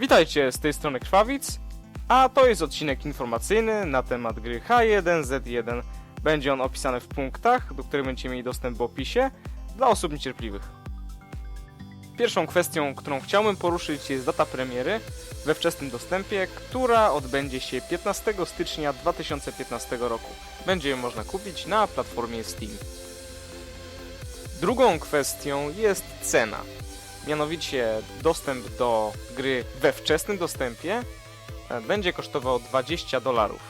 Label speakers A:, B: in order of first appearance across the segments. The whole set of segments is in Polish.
A: Witajcie z tej strony Krwawic, a to jest odcinek informacyjny na temat gry H1Z1. Będzie on opisany w punktach, do których będziecie mieli dostęp w opisie dla osób niecierpliwych. Pierwszą kwestią, którą chciałbym poruszyć jest data premiery we wczesnym dostępie, która odbędzie się 15 stycznia 2015 roku. Będzie ją można kupić na platformie Steam. Drugą kwestią jest cena. Mianowicie dostęp do gry we wczesnym dostępie e, będzie kosztował 20 dolarów.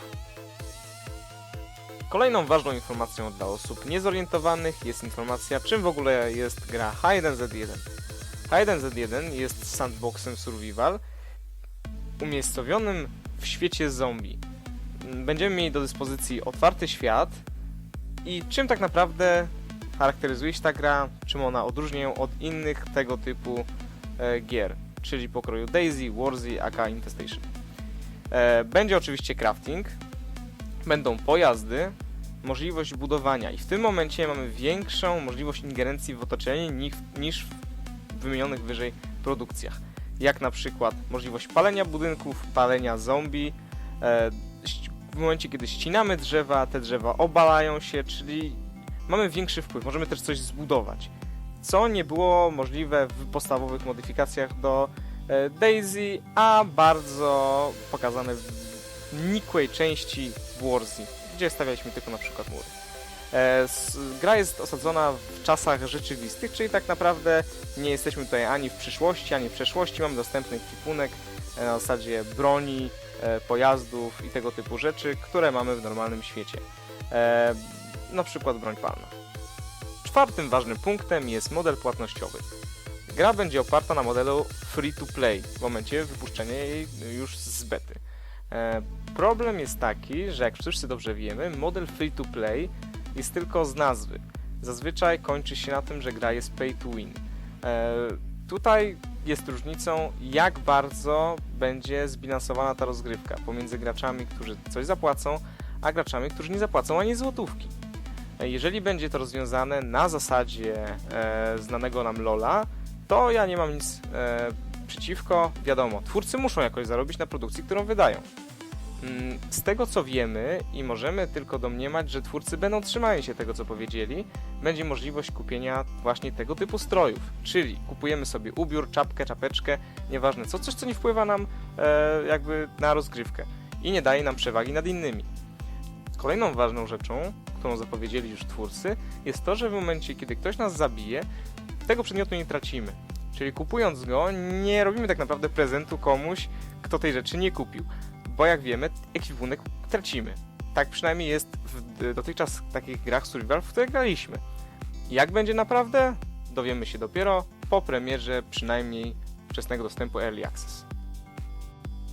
A: Kolejną ważną informacją dla osób niezorientowanych jest informacja, czym w ogóle jest gra H1Z1. H1Z1 jest sandboxem survival umiejscowionym w świecie zombie. Będziemy mieli do dyspozycji otwarty świat i czym tak naprawdę charakteryzuje się ta gra, czym ona odróżnia ją od innych tego typu e, gier, czyli pokroju Daisy, Warzy, aka Infestation. E, będzie oczywiście crafting, będą pojazdy, możliwość budowania i w tym momencie mamy większą możliwość ingerencji w otoczenie niż, niż w wymienionych wyżej produkcjach. Jak na przykład możliwość palenia budynków, palenia zombie. E, w momencie, kiedy ścinamy drzewa, te drzewa obalają się, czyli mamy większy wpływ, możemy też coś zbudować. Co nie było możliwe w podstawowych modyfikacjach do e, Daisy, a bardzo pokazane w nikłej części Warzy, gdzie stawialiśmy tylko na przykład mury. E, Gra jest osadzona w czasach rzeczywistych, czyli tak naprawdę nie jesteśmy tutaj ani w przyszłości, ani w przeszłości. Mamy dostępny kwipunek e, na zasadzie broni, pojazdów i tego typu rzeczy, które mamy w normalnym świecie. Przykład broń palna. Czwartym ważnym punktem jest model płatnościowy. Gra będzie oparta na modelu free to play w momencie wypuszczenia jej już z bety. E, Problem jest taki, że jak wszyscy dobrze wiemy, model free to play jest tylko z nazwy. Zazwyczaj kończy się na tym, że gra jest pay to win. E, Tutaj jest różnicą, jak bardzo będzie zbilansowana ta rozgrywka pomiędzy graczami, którzy coś zapłacą, a graczami, którzy nie zapłacą ani złotówki. Jeżeli będzie to rozwiązane na zasadzie e, znanego nam Lola, to ja nie mam nic e, przeciwko. Wiadomo, twórcy muszą jakoś zarobić na produkcji, którą wydają. Mm, Z tego co wiemy i możemy tylko domniemać, że twórcy będą trzymali się tego co powiedzieli, będzie możliwość kupienia właśnie tego typu strojów. Czyli kupujemy sobie ubiór, czapkę, czapeczkę, nieważne co, coś co nie wpływa nam e, jakby na rozgrywkę i nie daje nam przewagi nad innymi. Kolejną ważną rzeczą, którą zapowiedzieli już twórcy, jest to, że w momencie, kiedy ktoś nas zabije, tego przedmiotu nie tracimy. Czyli kupując go, nie robimy tak naprawdę prezentu komuś, kto tej rzeczy nie kupił. Bo jak wiemy, ekwipunek tracimy. Tak przynajmniej jest w dotychczas takich grach survival, w które graliśmy. Jak będzie naprawdę? Dowiemy się dopiero po premierze przynajmniej wczesnego dostępu Early Access.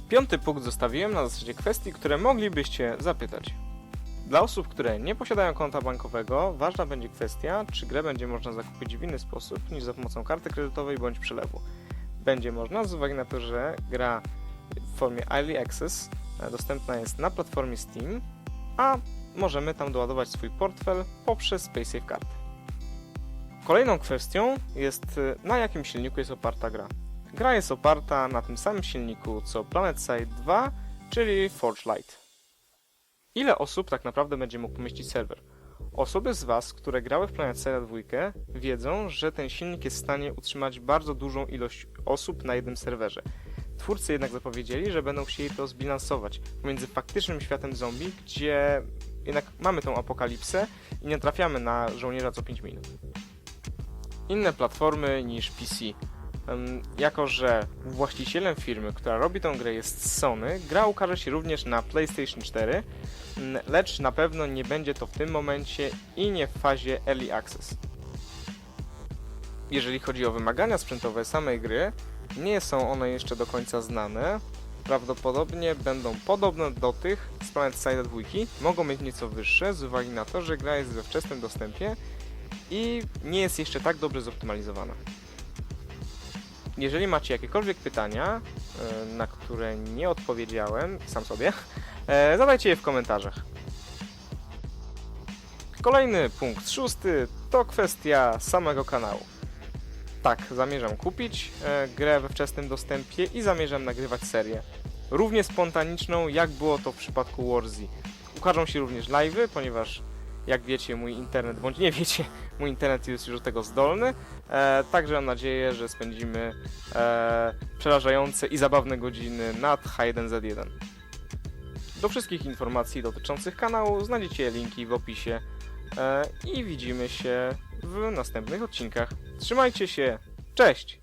A: Piąty punkt zostawiłem na zasadzie kwestii, które moglibyście zapytać. Dla osób, które nie posiadają konta bankowego, ważna będzie kwestia, czy grę będzie można zakupić w inny sposób niż za pomocą karty kredytowej bądź przelewu. Będzie można z uwagi na to, że gra w formie Early Access e, dostępna jest na platformie Steam, a możemy tam doładować swój portfel poprzez PaySafe Card. Kolejną kwestią jest e, na jakim silniku jest oparta gra. Gra jest oparta na tym samym silniku co PlanetSide 2, czyli Forge Light. Ile osób tak naprawdę będzie mógł pomieścić serwer? Osoby z Was, które grały w PlanetSide 2 wiedzą, że ten silnik jest w stanie utrzymać bardzo dużą ilość osób na jednym serwerze. Twórcy jednak zapowiedzieli, że będą chcieli to zbilansować pomiędzy faktycznym światem zombie, gdzie jednak mamy tą apokalipsę i nie trafiamy na żołnierza co 5 minut. Inne platformy niż PC. Jako, że właścicielem firmy, która robi tą grę jest Sony, gra ukaże się również na PlayStation 4, mm, lecz na pewno nie będzie to w tym momencie i nie w fazie Early Access. Jeżeli chodzi o wymagania sprzętowe samej gry, nie są one jeszcze do końca znane. Prawdopodobnie będą podobne do tych z Planet Side 2, mogą mieć nieco wyższe z uwagi na to, że gra jest we wczesnym dostępie i nie jest jeszcze tak dobrze zoptymalizowana. Jeżeli macie jakiekolwiek pytania, e, na które nie odpowiedziałem sam sobie, e, zadajcie je w komentarzach. Kolejny punkt szósty to kwestia samego kanału. tak, zamierzam kupić e, grę we wczesnym dostępie i zamierzam nagrywać serię. Równie spontaniczną, jak było to w przypadku Warzy. Ukażą się również live'y, ponieważ jak wiecie, mój internet, bądź nie wiecie, mój internet jest już do tego zdolny. E, także mam nadzieję, że spędzimy e, przerażające i zabawne godziny nad H1Z1. Do wszystkich informacji dotyczących kanału znajdziecie linki w opisie e, i widzimy się w następnych odcinkach. Trzymajcie się, cześć!